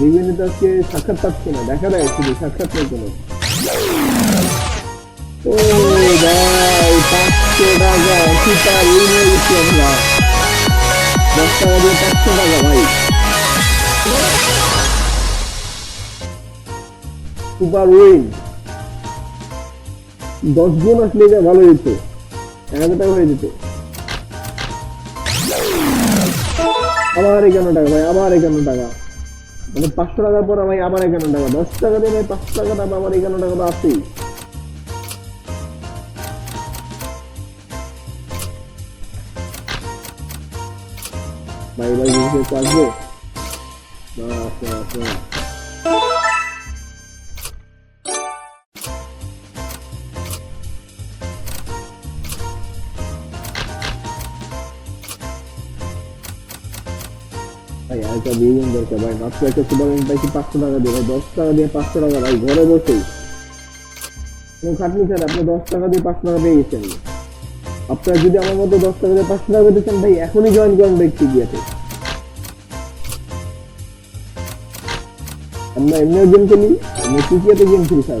বিভিন্ন আজকে সাক্ষাৎ পাচ্ছি না, দেখা দেয় শুধু সাক্ষাৎ নেই কোনো। ও ভাই, পাঁচশো টাকা, সুপার উইন হয়ে গেছি আমরা দশ টাকা দিয়ে পাঁচশো টাকা ভাই। Super win. দশ গুণ আসলে এটা ভালো এক হাজার টাকা হয়ে যেত। আবার একান্ন টাকা ভাই, আবার একান্ন টাকা। মানে পাঁচশো টাকার পর ভাই আবার এগারো টাকা দশ টাকা দিয়ে ভাই পাঁচশো টাকা দাম আবার এগারো টাকা তো আসেই ভাই ভাই আসবে না আসবে আসবে ভাই আরেকটা দিয়ে দরকার ভাই। মাত্র একটা সুপার উইন পাইছি পাঁচশো টাকা দিয়ে? দশ টাকা দিয়ে পাঁচশো টাকা, ভাই, ঘরে বসেই। খাটনি স্যার আপনি দশ টাকা দিয়ে পাঁচশো টাকা পেয়ে গেছেন। আপনারা যদি আমার মধ্যে দশ টাকা দিয়ে পাঁচশো টাকা পেতে চান, ভাই, এখনই জয়েন করেন ভাই টিকিয়াতে আমরা এমনিও গেম খেলি, আমরা টিকিয়াতে গেম খেলি স্যার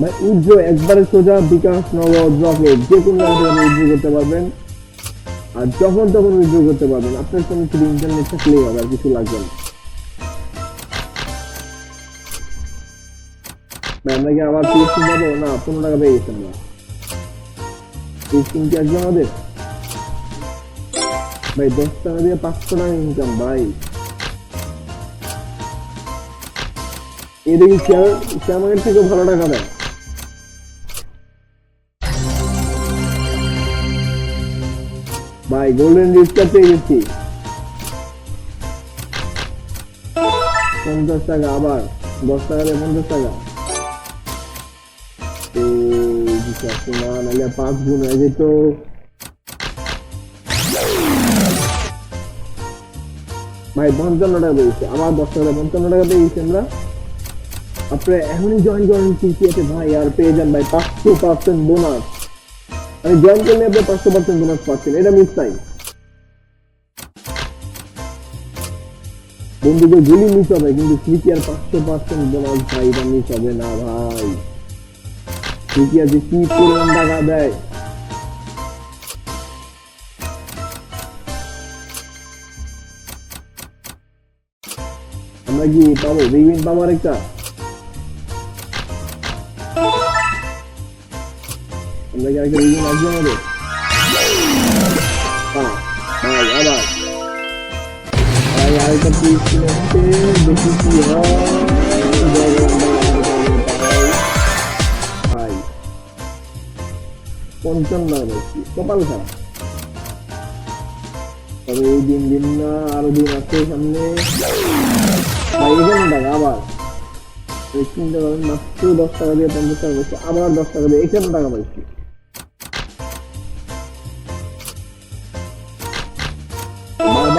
ভাই উজ্জ্ব একবারে সোজা বিকাশ নগদ রকেট যে কোনো জায়গা থেকে উজ্জ্ব করতে পারবেন। আর যখন তখন উজ্জ্ব করতে পারবেন। আপনার সঙ্গে শুধু ইন্টারনেট থাকলেই হবে, আর কিছু লাগবে না। কি আবার না, পনেরো টাকা পেয়ে কি আসবে আমাদের? ভাই, দশ টাকা দিয়ে পাঁচশো টাকা ইনকাম ভাই। এদিকে শেয়ার থেকে ভালো টাকা দেয়। ভাই গোল্ডেন রিস্কটা পেয়ে গেছি। পঞ্চাশ টাকা আবার, দশ টাকা দিয়ে পঞ্চাশ টাকা। পাঁচ গুণ হয়ে যেত। ভাই, পঞ্চান্ন টাকা পেয়েছি, আবার দশ টাকা পঞ্চান্ন টাকা পেয়েছি আমরা। আপনারা এখনই জয়েন করেন কিসিয়াতে ভাই, আর পেয়ে যান, ভাই, পাঁচশো পার্সেন্ট বোনাস মানে জয়েন করলে আপনি পাঁচশো পার্সেন্ট বোনাস পাচ্ছেন এটা মিস নাই বন্ধুদের গুলি মিস হবে, কিন্তু সিপিআর পাঁচশো পার্সেন্ট বোনাস ভাই, এটা মিস হবে না ভাই। সিপিআর যে কি পরিমাণ টাকা দেয়? আমরা কি পাবো? বিগিন পাবো আরেকটা। আমরা কি আরেকটা বিগিন আসবে আমাদের। আবার আরেকটা পিস কিনে আসছে, দেখি কি হয়। পঞ্চান্ন নাকি কপাল খারাপ। তবে এই দিন দিন না, আরও দিন আছে সামনে। এখানে টাকা আবার। এই চিন্তা করেন মাত্র দশ টাকা দিয়ে পঞ্চাশ টাকা পাইছি আবার দশ টাকা দিয়ে এখানে টাকা পাইছি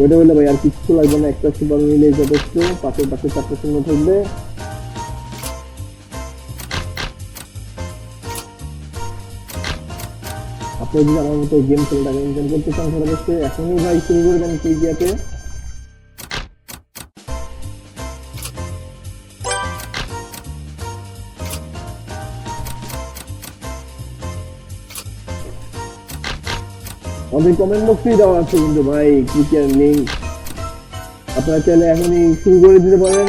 ওইটা বললে ভাই আর কিচ্ছু লাগবে না, একটা সুপার মিলে যথেষ্ট, পাশে পাশে চারটা শূন্য থাকবে। আপনি যদি আমার মতো গেম খেলে টাকা ইনকাম করতে চান অবশ্যই এখনই ভাই শুরু করবেন ক্রিকেটে আমাদের কমেন্ট বক্সেই দেওয়া আছে কিন্তু ভাই, কি নেই? আপনারা চাইলে এখনই শুরু করে দিতে পারেন।